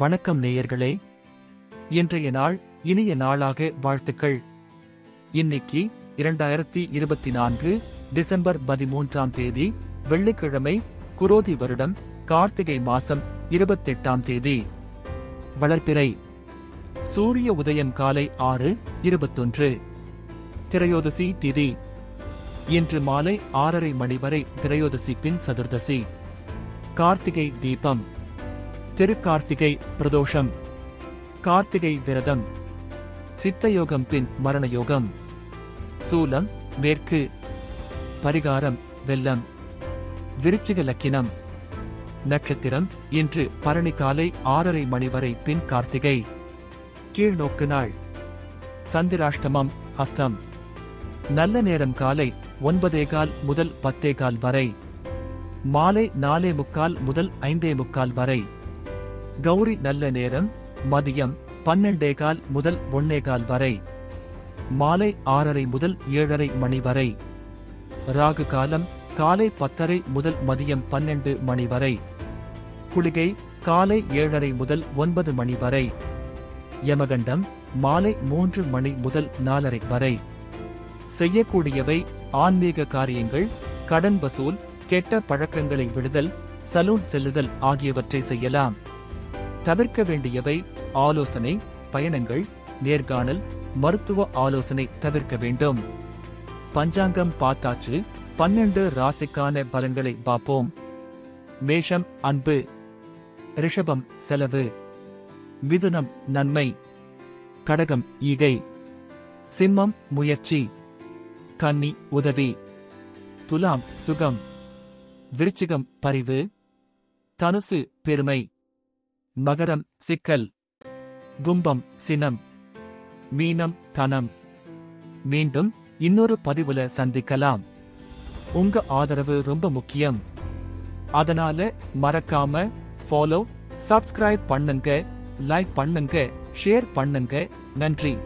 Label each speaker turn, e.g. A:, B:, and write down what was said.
A: வணக்கம் நேயர்களே. இன்றைய நாள் இனிய நாளாக வாழ்த்துக்கள். இன்னைக்கு இரண்டாயிரத்தி இருபத்தி நான்கு டிசம்பர் பதிமூன்றாம் தேதி வெள்ளிக்கிழமை குரோதி வருடம் கார்த்திகை மாசம் இருபத்தெட்டாம் தேதி. வளர்ப்பிறை. சூரிய உதயம் காலை ஆறு இருபத்தொன்று. திரையோதசி திதி. இன்று மாலை ஆறரை மணி வரை திரையோதசி பின் சதுர்தசி. கார்த்திகை தீபம். திருக்கார்த்திகை பிரதோஷம். கார்த்திகை விரதம். சித்தயோகம் பின் மரணயோகம். சூலம் மேற்கு. பரிகாரம் வெள்ளம். விருச்சிக லக்கினம். நட்சத்திரம் இன்று பரணி காலை ஆறரை மணி வரை பின் கார்த்திகை. கீழ்நோக்கு நாள். சந்திராஷ்டமம் ஹஸ்தம். நல்ல நேரம் காலை ஒன்பதே கால் முதல் பத்தே கால் வரை. மாலை நாலே முக்கால் முதல் ஐந்தே முக்கால் வரை. கௌரி நல்ல நேரம் மதியம் பன்னெண்டே கால் முதல் ஒன்னே கால் வரை. மாலை ஆறரை முதல் ஏழரை மணி வரை. ராகு காலம் காலை பத்தரை முதல் மதியம் பன்னெண்டு மணி வரை. குளிகை காலை ஏழரை முதல் ஒன்பது மணி வரை. யமகண்டம் மாலை மூன்று மணி முதல் நாலரை வரை. செய்யக்கூடியவை ஆன்மீக காரியங்கள் கடன் வசூல் கெட்ட பழக்கங்களை விடுதல் சலூன் செல்லுதல் ஆகியவற்றை செய்யலாம். தவிர்க்க வேண்டியவை ஆலோசனை பயணங்கள் நேர்காணல் மருத்துவ ஆலோசனை தவிர்க்க வேண்டும். பஞ்சாங்கம் பார்த்தாச்சு பன்னெண்டு ராசிக்கான பலன்களை பார்ப்போம். மேஷம் அன்பு. ரிஷபம் செலவு. மிதுனம் நன்மை. கடகம் ஈகை. சிம்மம் முயற்சி. கன்னி உதவி. துலாம் சுகம். விருச்சிகம் பரிவு. தனுசு பெருமை. மகரம் சிக்கல். கும்பம் சினம். மீனம் தனம். மீண்டும் இன்னொரு பதிவுல சந்திக்கலாம். உங்க ஆதரவு ரொம்ப முக்கியம். அதனால மறக்காம ஃபாலோ சப்ஸ்கிரைப் பண்ணுங்க லைக் பண்ணுங்க ஷேர் பண்ணுங்க. நன்றி.